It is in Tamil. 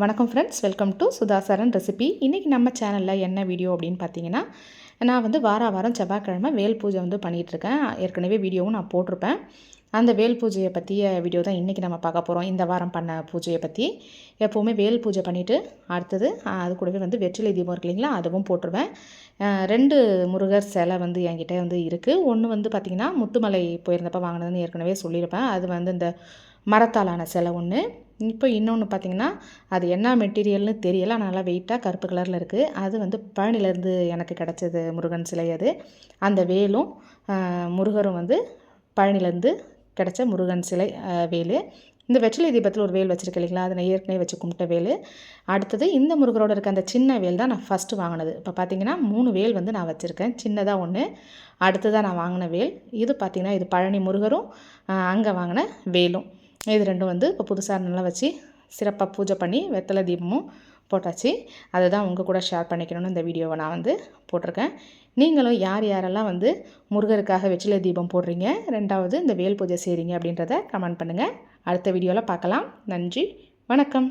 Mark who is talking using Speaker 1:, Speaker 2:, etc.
Speaker 1: வணக்கம் friends welcome to Sudhasaran recipe இன்றைக்கி நம்ம சேனலில் என்ன வீடியோ அப்படின்னு பார்த்தீங்கன்னா நான் வந்து வார வாரம் செவ்வாய்க்கிழமை வேல் பூஜை வந்து பண்ணிகிட்ருக்கேன் ஏற்கனவே வீடியோவும் நான் போட்டிருப்பேன். அந்த வேல் பூஜையை பற்றிய வீடியோ தான் இன்றைக்கி நம்ம பார்க்க போகிறோம் இந்த வாரம் பண்ண பூஜையை பற்றி எப்போவுமே வேல் பூஜை பண்ணிவிட்டு அடுத்தது அது கூடவே வந்து வெற்றிலை தீபம் இருக்கு இல்லைங்களா அதுவும் போட்டுருவேன். ரெண்டு முருகர் சிலை வந்து என்கிட்ட வந்து இருக்குது ஒன்று வந்து பார்த்திங்கன்னா முத்துமலை போயிருந்தப்போ வாங்கினதுன்னு ஏற்கனவே சொல்லியிருப்பேன். அது வந்து இந்த மரத்தாலான சிலை ஒன்று இப்போ இன்னொன்று பார்த்திங்கன்னா அது என்ன மெட்டீரியல்னு தெரியல. நல்லா வெயிட்டாக கருப்பு கலரில் இருக்குது அது வந்து பழனிலேருந்து எனக்கு கிடச்சது முருகன் சிலை அது. அந்த வேலும் முருகரும் வந்து பழனிலேருந்து கிடச்ச முருகன் சிலை வேலு. இந்த வெற்றிலை தீபத்தில் ஒரு வேல் வச்சுருக்கேன் இல்லைங்களா? அதை நான் ஏற்கனவே வச்சு கும்பிட்ட வேல். அடுத்தது இந்த முருகரோட இருக்க அந்த சின்ன வேல் தான் நான் ஃபஸ்ட்டு வாங்கினது. இப்போ பார்த்தீங்கன்னா மூணு வேல் வந்து நான் வச்சுருக்கேன். சின்னதாக ஒன்று அடுத்ததாக நான் வாங்கின வேல். இது பார்த்திங்கன்னா இது பழனி முருகரும் அங்கே வாங்கின வேலும். இது ரெண்டும் வந்து இப்போ புதுசாக நல்லா வச்சு சிறப்பாக பூஜை பண்ணி வெத்தலை தீபமும் போட்டாச்சு. அதை தான் உங்கள் கூட ஷேர் பண்ணிக்கணும்னு இந்த வீடியோவை நான் வந்து போட்டிருக்கேன். நீங்களும் யார் யாரெல்லாம் வந்து முருகருக்காக வெற்றிலை தீபம் போடுறீங்க? ரெண்டாவது இந்த வேல் பூஜை செய்கிறீங்க அப்படின்றத கமெண்ட் பண்ணுங்கள் அடுத்த வீடியோவில் பார்க்கலாம். நன்றி. வணக்கம்.